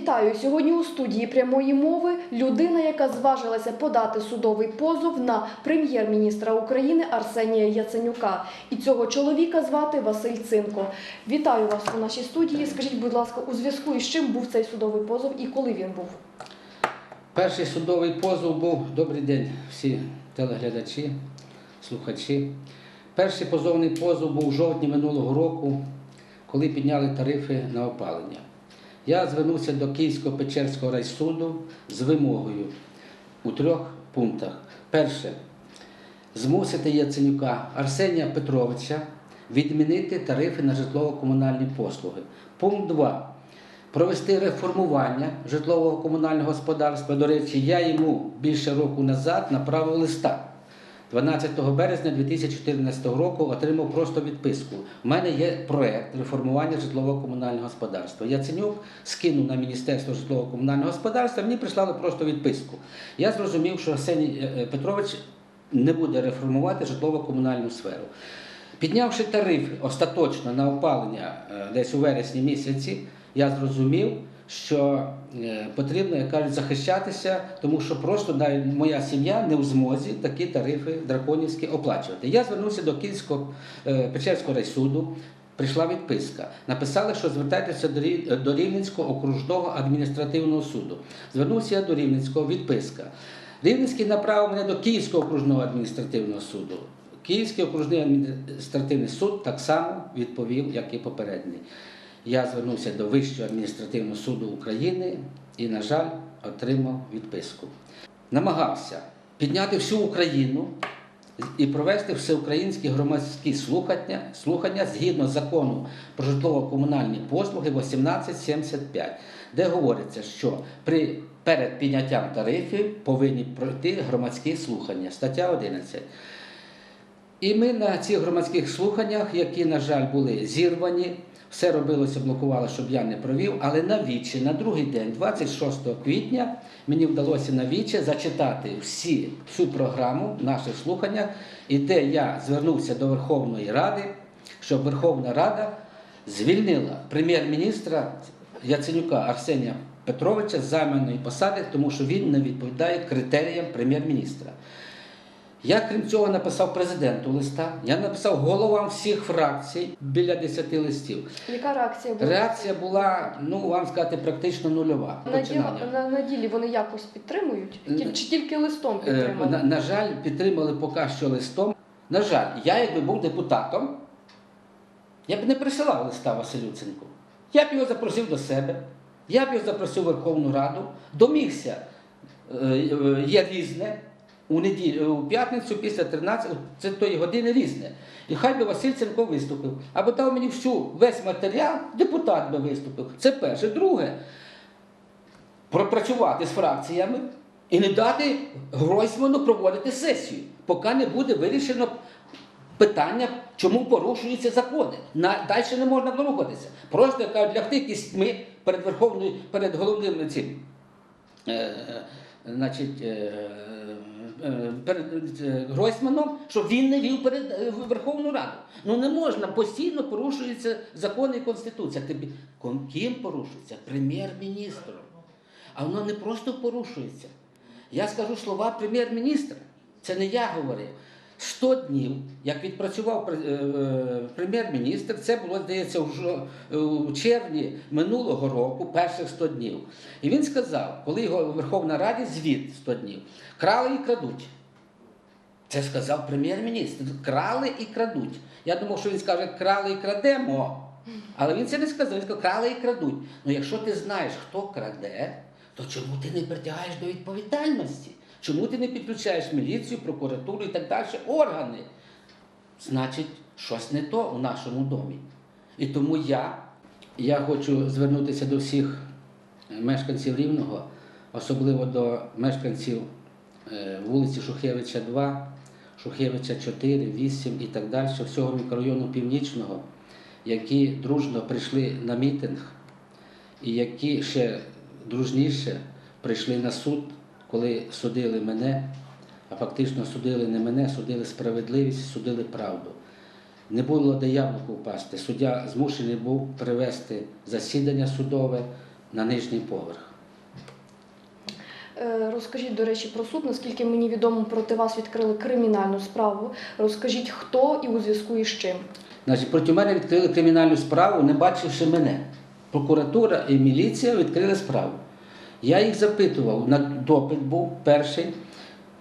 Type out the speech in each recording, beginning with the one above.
Вітаю сьогодні у студії прямої мови людина, яка зважилася подати судовий позов на прем'єр-міністра України Арсенія Яценюка. І цього чоловіка звати Василь Цинко. Вітаю вас у нашій студії. Скажіть, будь ласка, у зв'язку із чим був цей судовий позов і коли він був? Перший судовий позов був добрий день, всі телеглядачі, слухачі. Перший позовний позов був у жовтні минулого року, коли підняли тарифи на опалення. Я звернувся до Київського Печерського райсуду з вимогою у трьох пунктах. Перше, змусити Яценюка Арсенія Петровича відмінити тарифи на житлово-комунальні послуги. Пункт 2 провести реформування житлового комунального господарства. До речі, я йому більше року назад направив листа. 12 березня 2014 року отримав просто відписку. У мене є проект реформування житлово-комунального господарства. Яценюк скинув на Міністерство житлово-комунального господарства, мені прислали просто відписку. Я зрозумів, що Арсеній е, Петрович не буде реформувати житлово-комунальну сферу. Піднявши тарифи остаточно на опалення е, десь у вересні місяці, я зрозумів, що е, потрібно, як кажуть, захищатися, тому що просто навіть моя сім'я не в змозі такі тарифи драконівські оплачувати. Я звернувся до Київського е, Печерського райсуду. Прийшла відписка. Написали, що звертайтеся до Рівненського окружного адміністративного суду. Звернувся я до Рівненського, відписка. Рівненський направив мене до Київського окружного адміністративного суду. Київський окружний адміністративний суд так само відповів, як і попередній. Я звернувся до Вищого адміністративного суду України і, на жаль, отримав відписку. Намагався підняти всю Україну і провести всеукраїнські громадські слухання, слухання згідно закону про житлово-комунальні послуги 1875, де говориться, що при перед підняттям тарифів повинні пройти громадські слухання. Стаття 11. І ми на цих громадських слуханнях, які, на жаль, були зірвані, все робилося, блокувало, щоб я не провів, але на вічі, на другий день, 26 квітня, мені вдалося на вічі зачитати всі, всю програму наших слуханнях, і де я звернувся до Верховної Ради, щоб Верховна Рада звільнила прем'єр-міністра Яценюка Арсенія Петровича з займаної посади, тому що він не відповідає критеріям прем'єр-міністра. Я, крім цього, написав президенту листа, я написав головам всіх фракцій біля 10 листів. Яка реакція була? Реакція була, ну вам сказати, практично нульова. На, діл, на, на ділі вони якось підтримують? Н- Чи тільки листом Е, підтримали? На, на жаль, підтримали поки що листом. На жаль, я якби був депутатом, я б не присилав листа Василю Цинку. Я б його запросив до себе, я б його запросив Верховну Раду, домігся, е, е, є різне. У неділю, у п'ятницю після 13 це тої години різне. І хай би Василь Ценко виступив. Або дав мені всю весь матеріал, депутат би виступив. Це перше. Друге, пропрацювати з фракціями і не дати Гройсману проводити сесію, поки не буде вирішено питання, чому порушуються закони. На, далі не можна рухатися. Просто кажуть, лягти кістьми перед Верховною, перед головним цим. Е, е, значить, е, е, е, Гройсманом, щоб він не вів перед е, Верховну Раду. Ну не можна, постійно порушуються закони і Конституція. Ким порушується? Прем'єр-міністром. А воно не просто порушується. Я скажу слова прем'єр-міністра. Це не я говорив. 100 днів, як відпрацював е, е, прем'єр-міністр, це було, здається, в е, у червні минулого року, перших 100 днів. І він сказав, коли його в Верховній Раді звіт 100 днів, крали і крадуть. Це сказав прем'єр-міністр. Крали і крадуть. Я думав, що він скаже, крали і крадемо. Але він це не сказав, він сказав, крали і крадуть. Ну якщо ти знаєш, хто краде, то чому ти не притягаєш до відповідальності? Чому ти не підключаєш міліцію, прокуратуру і так далі, органи? Значить, щось не то у нашому домі. І тому я, я хочу звернутися до всіх мешканців Рівного, особливо до мешканців е, вулиці Шухевича 2, Шухевича 4, 8 і так далі, всього мікрорайону Північного, які дружно прийшли на мітинг і які ще дружніше прийшли на суд, коли судили мене, а фактично судили не мене, судили справедливість, судили правду. Не було де яблуку впасти. Суддя змушений був привести засідання судове, на нижній поверх. Е, Розкажіть, до речі, про суд. Наскільки мені відомо, проти вас відкрили кримінальну справу. Розкажіть, хто і у зв'язку із чим. Значить, проти мене відкрили кримінальну справу, не бачивши мене. Прокуратура і міліція відкрили справу. Я їх запитував, на допит був перший.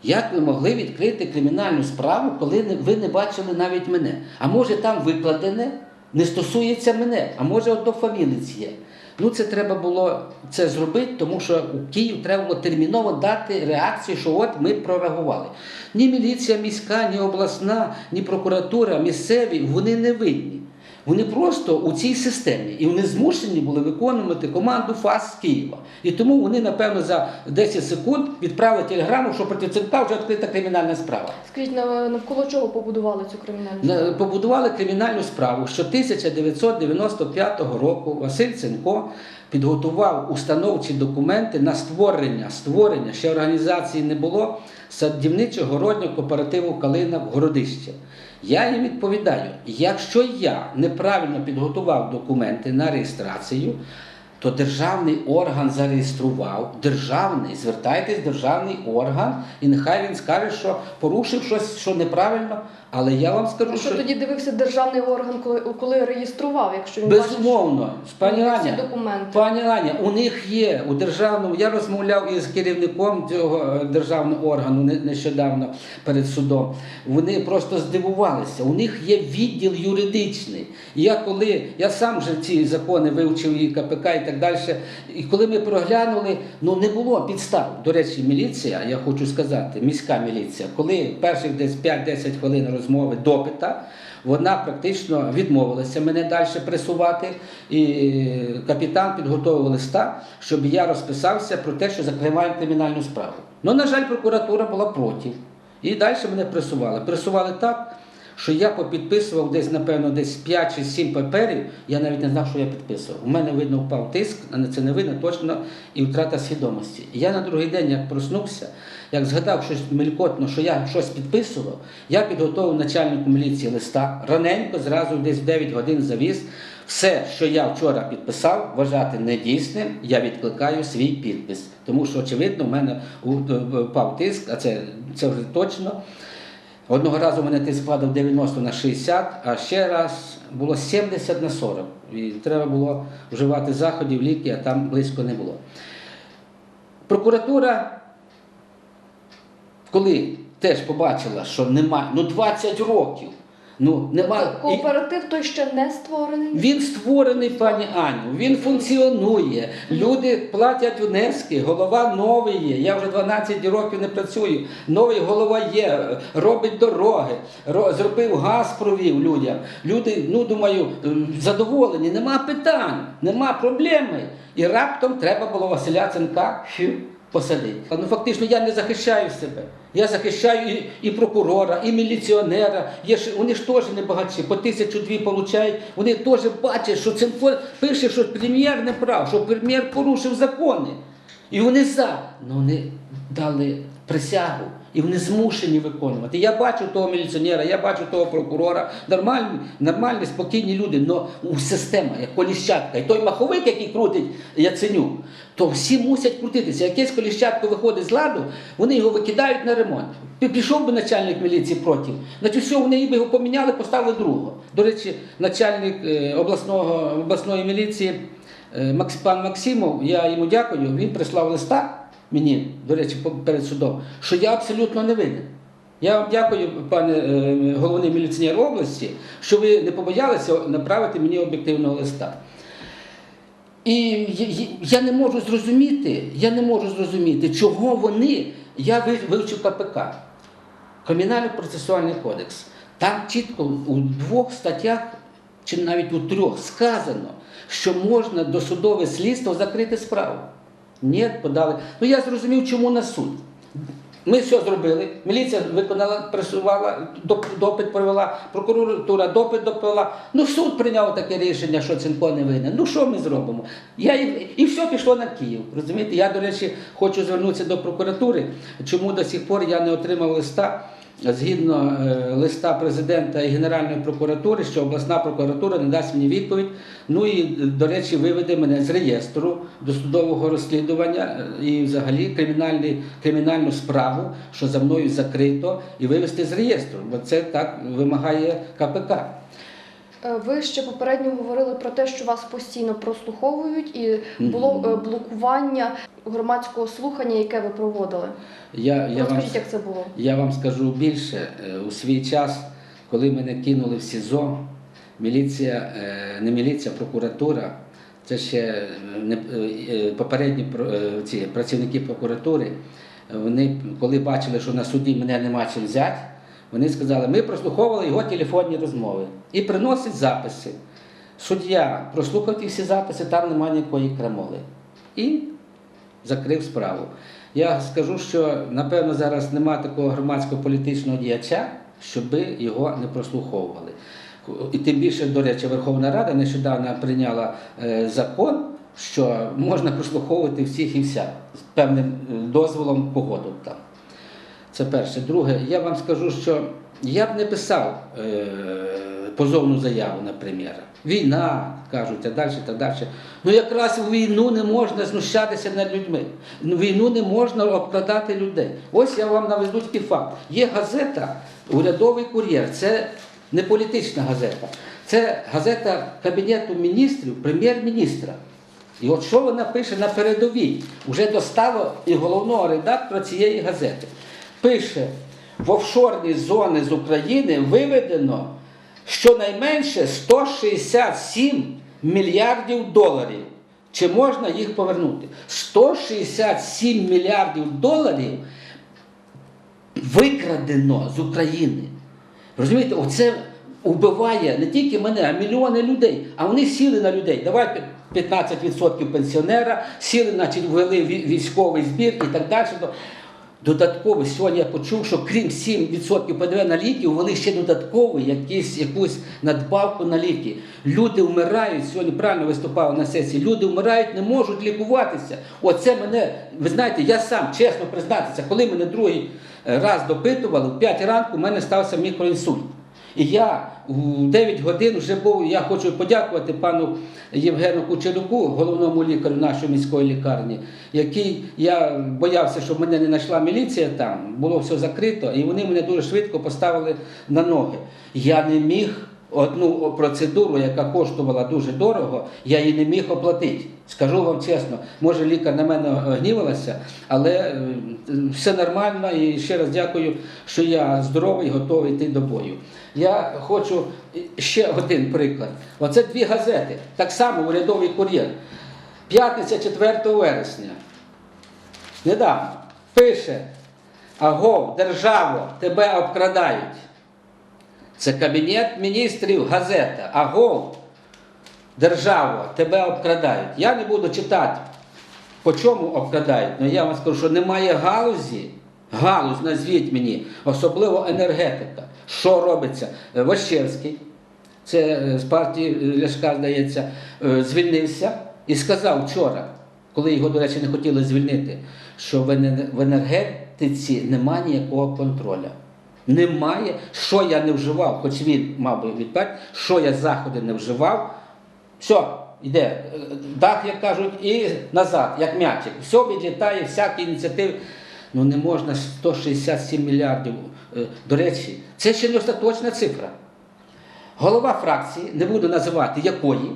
Як ви могли відкрити кримінальну справу, коли ви не бачили навіть мене? А може там викладене не стосується мене, а може однофамілець є. Ну це треба було це зробити, тому що у Київ треба було терміново дати реакцію, що от ми прореагували. Ні міліція міська, ні обласна, ні прокуратура, місцеві, вони не винні. Вони просто у цій системі і вони змушені були виконувати команду ФАС з Києва. І тому вони, напевно, за 10 секунд відправили телеграму, що проти Цинка вже відкрита кримінальна справа. Скажіть, навколо чого побудували цю кримінальну справу? Побудували кримінальну справу, що 1995 року Василь Ценко підготував установчі документи на створення, створення, ще організації не було, садівничого городнього кооперативу Калина в Городище. Я їм відповідаю, якщо я неправильно підготував документи на реєстрацію, то державний орган зареєстрував, державний, звертайтесь державний орган, і нехай він скаже, що порушив щось, що неправильно. Але я вам скажу, що що тоді дивився державний орган, коли, коли реєстрував, якщо він безумовно, що пані Аня, документи. Пані Аня, у них є у державному. Я розмовляв із керівником цього е, державного органу нещодавно перед судом. Вони просто здивувалися. У них є відділ юридичний. І я коли я сам вже ці закони вивчив і КПК і так далі. І коли ми проглянули, ну не було підстав. До речі, міліція, я хочу сказати, міська міліція, коли перших десь 5-10 хвилин розмови допита. Вона практично відмовилася мене далі пресувати, і капітан підготовив листа, щоб я розписався про те, що закриваємо кримінальну справу. Ну, на жаль, прокуратура була проти. І далі мене пресували. Пресували так, що я попідписував десь, напевно, десь 5 чи 7 паперів, я навіть не знав, що я підписував. У мене видно впав тиск, а це не видно точно, і втрата свідомості. Я на другий день, як проснувся, як згадав щось мелькотно, що я щось підписував, я підготував начальнику міліції листа, раненько, зразу десь в 9 годин завіз. Все, що я вчора підписав, вважати недійсним, я відкликаю свій підпис. Тому що, очевидно, в мене е, впав тиск, а це, це вже точно. Одного разу мене тиск падав 90 на 60, а ще раз було 70 на 40. І треба було вживати заходів, ліки, а там близько не було. Прокуратура, коли теж побачила, що нема, ну 20 років, ну нема. Кооператив той ще не створений. Він створений, пані Аню, він функціонує. Люди платять внески, голова новий є. Я вже 12 років не працюю. Новий голова є, робить дороги, ро- зробив газ, провів людям. Люди, ну думаю, задоволені, нема питань, нема проблеми. І раптом треба було Василя Ценка посадити. Ну фактично я не захищаю себе. Я захищаю і, і прокурора, і міліціонера. Є ж, вони ж теж не багатші, по тисячу дві получають. Вони теж бачать, що цим пише, що прем'єр не прав, що прем'єр порушив закони. І вони за. Ну вони дали присягу. І вони змушені виконувати. Я бачу того міліціонера, я бачу того прокурора, нормальні, нормальні, спокійні люди, але система, як коліщатка. І той маховик, який крутить Яценюк, то всі мусять крутитися. Якесь коліщатко виходить з ладу, вони його викидають на ремонт. Пішов би начальник міліції проти. Значить, все, вони б його поміняли, поставили другого. До речі, начальник е, обласного, обласної міліції е, пан Максимов, я йому дякую, він прислав листа мені, до речі, перед судом, що я абсолютно не винен. Я вам дякую, пане е, головний міліціонер області, що ви не побоялися направити мені об'єктивного листа. І я- не можу зрозуміти, я не можу зрозуміти, чого вони. Я вивчив КПК, Кримінально-процесуальний кодекс. Там чітко у двох статтях, чи навіть у трьох, сказано, що можна досудове слідство закрити справу. Ні, подали. Ну я зрозумів, чому на суд. Ми все зробили. Міліція виконала, пресувала, допит провела, прокуратура допит допила. Ну суд прийняв таке рішення, що Цинко не винен. Ну що ми зробимо? Я і, і все пішло на Київ. Розумієте? Я, до речі, хочу звернутися до прокуратури. Чому до сих пор я не отримав листа згідно е, листа президента і Генеральної прокуратури, що обласна прокуратура не дасть мені відповідь. Ну і, до речі, виведе мене з реєстру досудового розслідування е, і взагалі кримінальну справу, що за мною закрито, і вивести з реєстру, бо це так вимагає КПК. Е, Ви ще попередньо говорили про те, що вас постійно прослуховують, і було е, блокування громадського слухання, яке ви проводили. Я, я вам як це було? Я вам скажу більше, Е, у свій час, коли мене кинули в СІЗО, міліція, не міліція, прокуратура, це ще попередні ці працівники прокуратури, вони, коли бачили, що на суді мене нема чим взяти, вони сказали, ми прослуховували його телефонні розмови і приносять записи. Суддя прослухав ті всі записи, там немає ніякої крамоли. І закрив справу. Я скажу, що напевно зараз нема такого громадського політичного діяча, щоб його не прослуховували. І тим більше, до речі, Верховна Рада нещодавно прийняла е, закон, що можна прослуховувати всіх і вся з певним е, дозволом погоду там. Це перше. Друге, я вам скажу, що я б не писав е, позовну заяву на прем'єра. Війна, кажуть, а далі, та далі. Ну якраз в війну не можна знущатися над людьми. Ну, війну не можна обкрадати людей. Ось я вам наведу такий факт. Є газета Урядовий кур'єр. Це не політична газета. Це газета Кабінету міністрів, прем'єр-міністра. І от що вона пише на передовій, вже достало і головного редактора цієї газети. Пише, в офшорні зони з України виведено щонайменше 167 мільярдів доларів. Чи можна їх повернути? 167 мільярдів доларів викрадено з України. Розумієте, оце вбиває не тільки мене, а мільйони людей. А вони сіли на людей. Давай 15% пенсіонера, сіли, значить, ввели військовий збір і так далі. Додатково сьогодні я почув, що крім 7% ПДВ на ліки, ввели ще додатково якісь, якусь надбавку на ліки. Люди вмирають, сьогодні правильно виступав на сесії, люди вмирають, не можуть лікуватися. Оце мене, ви знаєте, я сам чесно признатися, коли мене другий е, раз допитували, в 5 ранку в мене стався мікроінсульт. І я в 9 годин вже був, я хочу подякувати пану Євгену Кучерюку, головному лікарю нашої міської лікарні, який я боявся, щоб мене не знайшла міліція там, було все закрито, і вони мене дуже швидко поставили на ноги. Я не міг одну процедуру, яка коштувала дуже дорого, я її не міг оплатити. Скажу вам чесно, може лікар на мене гнівалася, але е, все нормально і ще раз дякую, що я здоровий, готовий йти до бою. Я хочу ще один приклад. Оце дві газети, так само урядовий кур'єр. П'ятниця 4 вересня. Недавно пише: Агов, державо, тебе обкрадають. Це Кабінет міністрів газета. Агов, державо, тебе обкрадають. Я не буду читати, по чому обкрадають, але я вам скажу, що немає галузі. Галузь, назвіть мені, особливо енергетика. Що робиться? Е, Ващевський, це е, з партії е, Ляшка, здається, звільнився і сказав вчора, коли його, до речі, не хотіли звільнити, що в енергетиці немає ніякого контролю. Немає, що я не вживав, хоч він мав би відповідь, що я заходи не вживав, все, йде е, дах, як кажуть, і назад, як м'ячик. Все відлітає, всякі ініціативи. Ну не можна 167 мільярдів. Е, До речі, це ще не остаточна цифра. Голова фракції, не буду називати якої,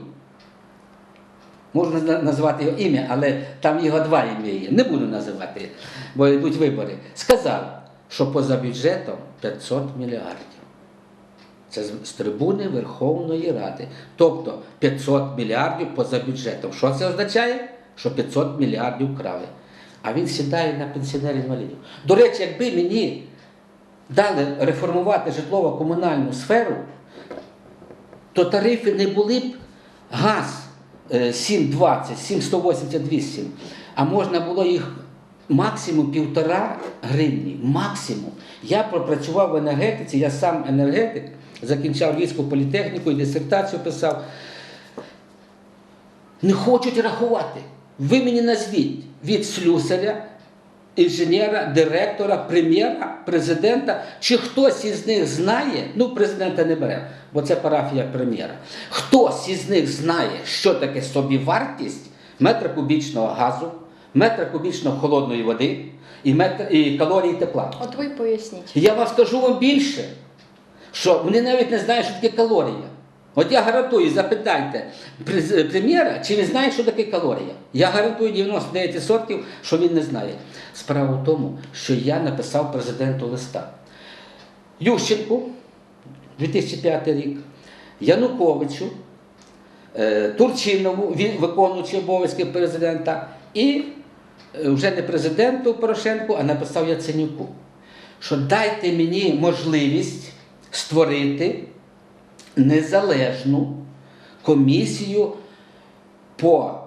можна на- назвати його ім'я, але там його два ім'я є. Не буду називати, бо йдуть вибори. Сказав, що поза бюджетом 500 мільярдів. Це з трибуни Верховної Ради. Тобто 500 мільярдів поза бюджетом. Що це означає? Що 500 мільярдів крали. А він сідає на пенсіонерів інвалідів. До речі, якби мені дали реформувати житлово-комунальну сферу, то тарифи не були б газ е, 7,20, 7,188, а можна було їх максимум півтора гривні. Максимум. Я пропрацював в енергетиці, я сам енергетик, закінчав Львівську політехніку і дисертацію писав. Не хочуть рахувати. Ви мені назвіть від слюсаря інженера, директора, прем'єра, президента. Чи хтось із них знає, ну президента не бере, бо це парафія прем'єра. Хтось із них знає, що таке собівартість метра кубічного газу, метра кубічного холодної води і, метр, і калорії тепла. От ви поясніть. Я вам скажу вам більше, що вони навіть не знають, що таке калорія. От я гарантую, запитайте прем'єра, чи він знає, що таке калорія. Я гарантую 99%, що він не знає. Справа в тому, що я написав президенту листа. Ющенку, 2005 рік, Януковичу, е, Турчинову, він виконуючий обов'язки президента, і вже не президенту Порошенку, а написав Яценюку, що дайте мені можливість створити незалежну комісію по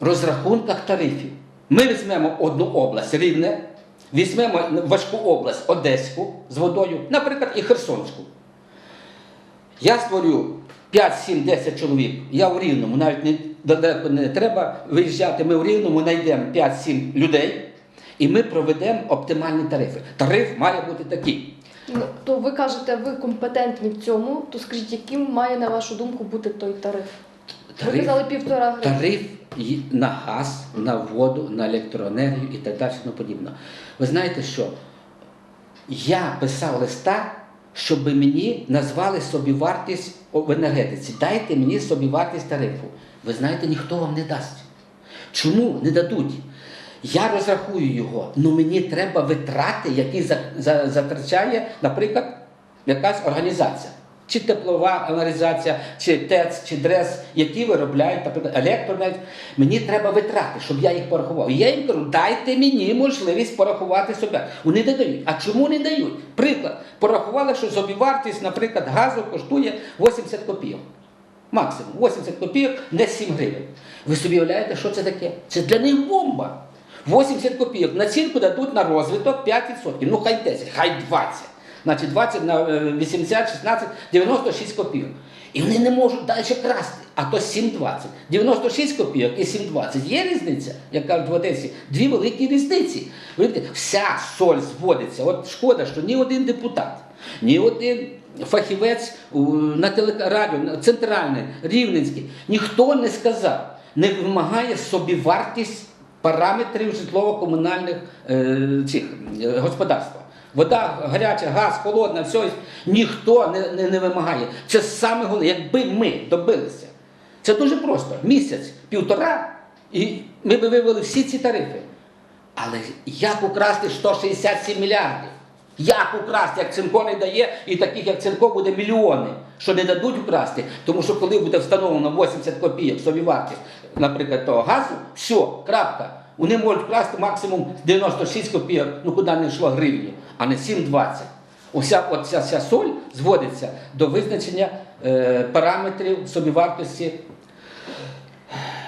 розрахунках тарифів. Ми візьмемо одну область рівне, візьмемо важку область Одеську з водою, наприклад, і Херсонську. Я створю 5, 7, 10 чоловік. Я в Рівному, навіть не, далеко не треба виїжджати. Ми в Рівному знайдемо 5-7 людей і ми проведемо оптимальні тарифи. Тариф має бути такий. Ну, то ви кажете, ви компетентні в цьому, то скажіть, яким має, на вашу думку, бути той тариф? Ви Тариф, казали півтора гривні. тариф на газ, на воду, на електроенергію і так далі. тому подібне. Ви знаєте що? Я писав листа, щоб мені назвали собівартість в енергетиці. Дайте мені собівартість тарифу. Ви знаєте, ніхто вам не дасть. Чому не дадуть? Я розрахую його, але мені треба витрати, які за- за- затрачає, наприклад, якась організація. Чи теплова організація, чи ТЕЦ, чи ДРЕС, які виробляють, наприклад, електронет. Мені треба витрати, щоб я їх порахував. І я їм кажу, дайте мені можливість порахувати себе. Вони не дають. А чому не дають? Приклад, порахували, що собівартість, наприклад, газу коштує 80 копійок. Максимум 80 копійок, не 7 гривень. Ви собі уявляєте, що це таке? Це для них бомба. 80 копійок. Націнку дадуть на розвиток 5%. Ну хай 10, хай 20. Значить 20 на е, 80, 16, 96 копійок. І вони не можуть далі красти, а то 7,20. 96 копійок і 7,20. Є різниця, як кажуть в Одесі, дві великі різниці. Вся соль зводиться. От шкода, що ні один депутат, ні один фахівець на телекрадіо, на центральний, рівненський, ніхто не сказав, не вимагає собівартість параметрів житлово-комунальних е, е, господарства. Вода гаряча, газ, холодна, все ніхто не, не, не вимагає. Це саме головне, якби ми добилися. Це дуже просто. Місяць, півтора, і ми би вивели всі ці тарифи. Але як украсти 167 мільярдів? Як украсти, як Цинко не дає, і таких, як Цинко, буде мільйони, що не дадуть украсти. Тому що коли буде встановлено 80 копійок собівартість, наприклад, того газу, все, крапка. Вони можуть вкрасти максимум 96 копійок, ну куди не йшло гривню, а не 7,20. Уся оця соль зводиться до визначення е, параметрів собівартості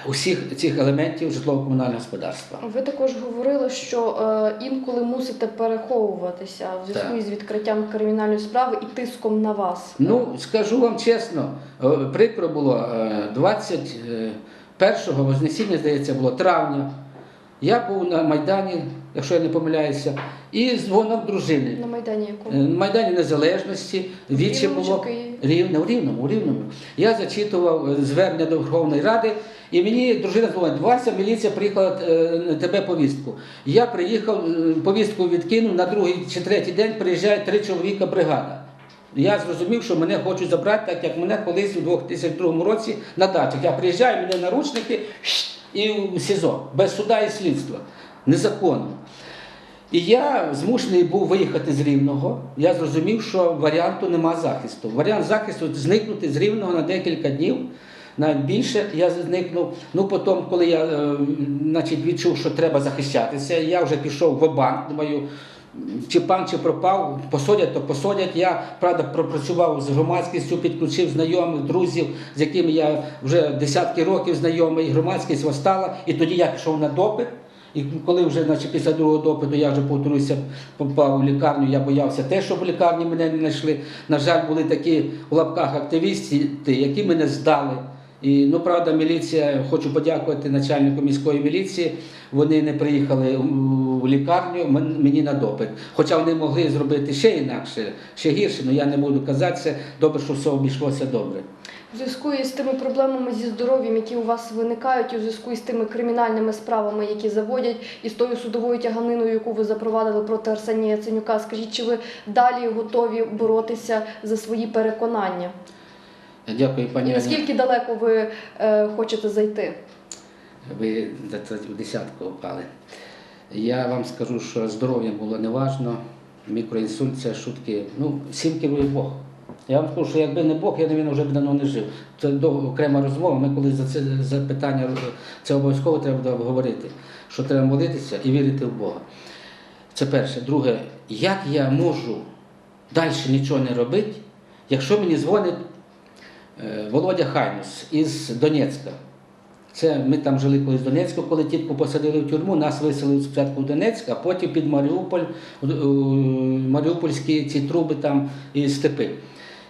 усіх цих елементів житлово-комунального господарства. Ви також говорили, що е, інколи мусите переховуватися в зв'язку із відкриттям кримінальної справи і тиском на вас. Ну, скажу вам чесно, е, прикро було е, 21-го Вознесіння, здається, було травня. Я був на Майдані, якщо я не помиляюся, і дзвонив дружини. на майдані Е, якому? На Майдані Незалежності, віче було рівне, в Рівному, у Рівному. Я зачитував е, звернення до Верховної Ради, і мені дружина дзвонить, Вася, міліція приїхала е, тебе повістку. Я приїхав, е, повістку відкинув, на другий чи третій день приїжджає три чоловіка бригада. Я зрозумів, що мене хочуть забрати, так як мене колись у 2002 році на дачах. Я приїжджаю, мене наручники і в СІЗО, без суда і слідства. Незаконно. І я змушений був виїхати з Рівного. Я зрозумів, що варіанту нема захисту. Варіант захисту зникнути з Рівного на декілька днів. Навіть більше я зникнув. Ну потім, коли я е, значить, відчув, що треба захищатися, я вже пішов в банк. Думаю, чи пан, чи пропав, посадять, то посадять. Я правда пропрацював з громадськістю, підключив знайомих, друзів, з якими я вже десятки років знайомий. Громадськість восстала, і тоді я пішов на допит. І коли вже значить, після другого допиту я вже повторюся, попав у лікарню, я боявся те, щоб в лікарні мене не знайшли. На жаль, були такі в лапках активісти, які мене здали. І ну правда, міліція, хочу подякувати начальнику міської міліції. Вони не приїхали у- у лікарню мені на допит. Хоча вони могли зробити ще інакше, ще гірше, але я не буду казати це. Добре, що все обійшлося добре. В зв'язку із тими проблемами зі здоров'ям, які у вас виникають, у зв'язку із тими кримінальними справами, які заводять, і з тою судовою тяганиною, яку ви запровадили проти Арсенія Яценюка, скажіть, чи ви далі готові боротися за свої переконання? Дякую, пані Аня. наскільки далеко ви е, хочете зайти? Ви в десятку впали. Я вам скажу, що здоров'я було неважно. Мікроінсульт це шутки. Ну, всім керує Бог. Я вам скажу, що якби не Бог, я навіть вже б давно не жив. Це окрема розмова. Ми коли за це запитання це обов'язково треба буде обговорити, що треба молитися і вірити в Бога. Це перше. Друге, як я можу далі нічого не робити, якщо мені дзвонить Володя Хайнус із Донецька. Це ми там жили колись в Донецьку, коли тітку посадили в тюрму, нас виселили спочатку в Донецьк, а потім під Маріуполь, Маріупольські ці труби там і степи.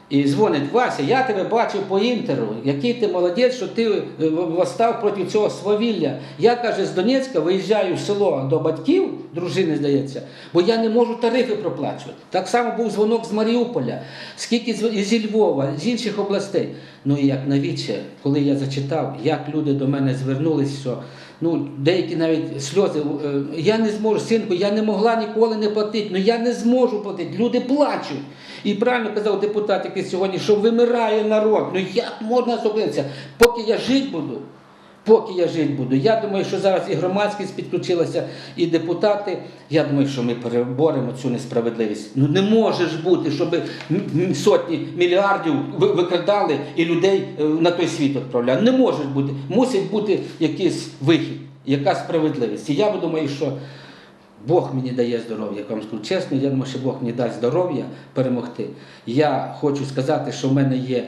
І дзвонить Вася, я тебе бачив по інтеру, який ти молодець, що ти е, восстав проти цього свавілля. Я каже, з Донецька виїжджаю в село до батьків, дружини здається, бо я не можу тарифи проплачувати. Так само був дзвонок з Маріуполя, скільки зі Львова, з інших областей. Ну і як навіче, коли я зачитав, як люди до мене звернулись, що ну деякі навіть сльози. е, Я не зможу, синку, я не могла ніколи не платити. Ну я не зможу платити. Люди плачуть. І правильно казав депутат, який сьогодні, що вимирає народ. Ну як можна зупинитися? Поки я жити буду. Поки я жити буду. Я думаю, що зараз і громадськість підключилася, і депутати. Я думаю, що ми переборемо цю несправедливість. Ну не може ж бути, щоб сотні мільярдів викрадали і людей е, на той світ відправляли. Не може бути. Мусить бути якийсь вихід, якась справедливість. І я думаю, що Бог мені дає здоров'я. Я вам скажу чесно, я думаю, що Бог мені дасть здоров'я перемогти. Я хочу сказати, що в мене є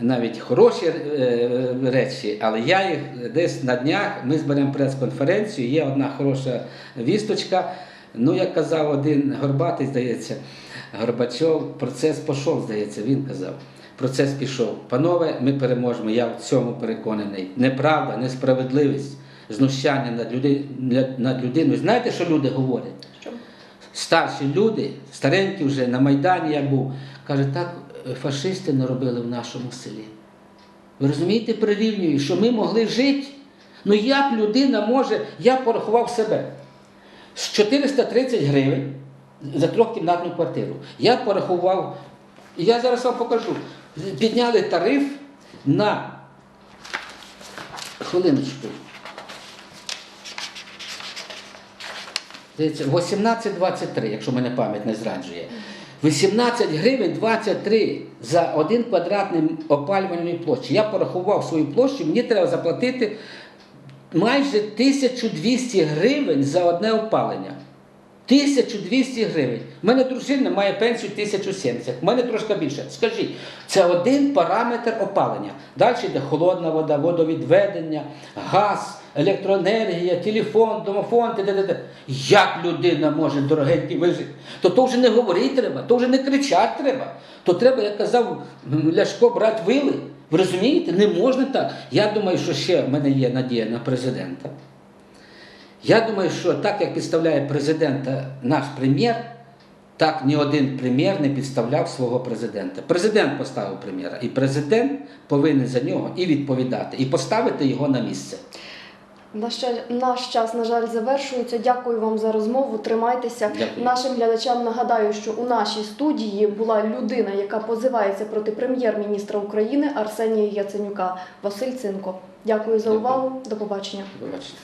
навіть хороші е, речі, але я їх десь на днях ми зберемо прес-конференцію. Є одна хороша вісточка. Ну, як казав один Горбатий, здається, Горбачов, процес пішов, здається, він казав. Процес пішов. Панове, ми переможемо. Я в цьому переконаний. Неправда, несправедливість, знущання над, люди, над людиною. Знаєте, що люди говорять? Що? старші люди, старенькі вже на Майдані я був, каже, так фашисти не робили в нашому селі. Ви розумієте, прирівнюю, що ми могли жити. Ну як людина може, я порахував себе з 430 гривень за трьохкімнатну квартиру. Я порахував, я зараз вам покажу. Підняли тариф на хвилиночку. Здається, 18,23, якщо мене пам'ять не зраджує. 18 гривень 23 за один квадратний опалювальної площі. Я порахував свою площу, мені треба заплатити майже 1200 гривень за одне опалення. 1200 гривень. У мене дружина має пенсію 1070, у мене трошки більше. Скажіть, це один параметр опалення. Далі йде холодна вода, водовідведення, газ, електроенергія, телефон, домофон, т.д. Як людина може дорогенький вижити? То то вже не говорити треба, то вже не кричати треба. То треба, як казав Ляшко, брати вили. Ви розумієте? Не можна так. Я думаю, що ще в мене є надія на президента. Я думаю, що так як підставляє президента наш прем'єр, так ні один прем'єр не підставляв свого президента. Президент поставив прем'єра, і президент повинен за нього і відповідати, і поставити його на місце. Наш, час- наш час, на жаль, завершується. Дякую вам за розмову. Тримайтеся. Дякую. Нашим глядачам нагадаю, що у нашій студії була людина, яка позивається проти прем'єр-міністра України Арсенія Яценюка Василь Цинко. Дякую за Дякую. увагу. До побачення. Вибачте.